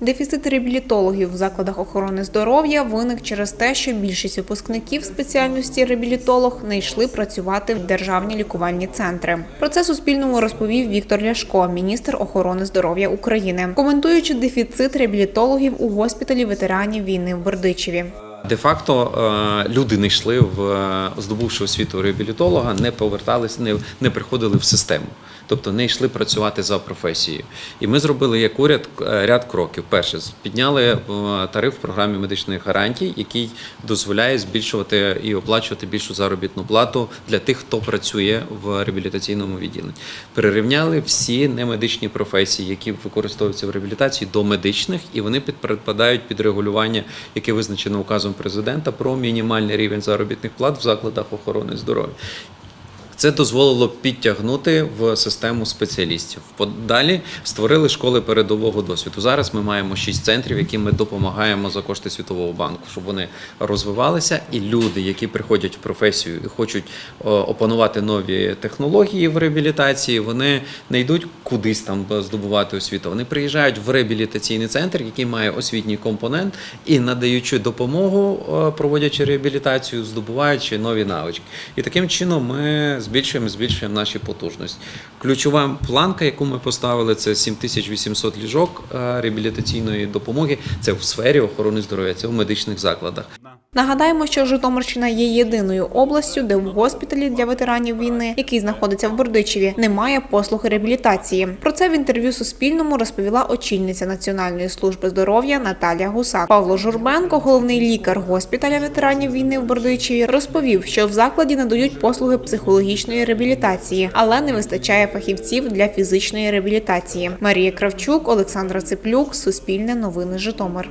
Дефіцит реабілітологів в закладах охорони здоров'я виник через те, що більшість випускників спеціальності реабілітолог не йшли працювати в державні лікувальні центри. Про це Суспільному розповів Віктор Ляшко, міністр охорони здоров'я України, коментуючи дефіцит реабілітологів у госпіталі ветеранів війни в Бердичеві. Де-факто е, люди не йшли в е, здобувши освіту реабілітолога, не поверталися, не, не приходили в систему, тобто не йшли працювати за професією. І ми зробили як уряд е, ряд кроків. Перше, підняли тариф в програмі медичних гарантій, який дозволяє збільшувати і оплачувати більшу заробітну плату для тих, хто працює в реабілітаційному відділенні. Перерівняли всі немедичні професії, які використовуються в реабілітації, до медичних, і вони підпадають під регулювання, яке визначено указом президента про мінімальний рівень заробітних плат в закладах охорони здоров'я. Це дозволило підтягнути в систему спеціалістів. Подалі створили школи передового досвіду. Зараз ми маємо шість центрів, яким ми допомагаємо за кошти Світового банку, щоб вони розвивалися. І люди, які приходять в професію і хочуть опанувати нові технології в реабілітації, вони не йдуть кудись там здобувати освіту. Вони приїжджають в реабілітаційний центр, який має освітній компонент, і надаючи допомогу, проводячи реабілітацію, здобуваючи нові навички. І таким чином ми збільшуємо, збільшуємо наші потужності. Ключова планка, яку ми поставили, це 7800 ліжок е, реабілітаційної допомоги. Це в сфері охорони здоров'я, це в медичних закладах. Нагадаємо, що Житомирщина є єдиною областю, де в госпіталі для ветеранів війни, який знаходиться в Бердичеві, немає послуг реабілітації. Про це в інтерв'ю Суспільному розповіла очільниця Національної служби здоров'я Наталія Гусак. Павло Журбенко, головний лікар госпіталя ветеранів війни в Бердичеві, розповів, що в закладі надають послуги психологічної реабілітації, але не вистачає фахівців для фізичної реабілітації. Марія Кравчук, Олександра Циплюк, Суспільне новини Житомир.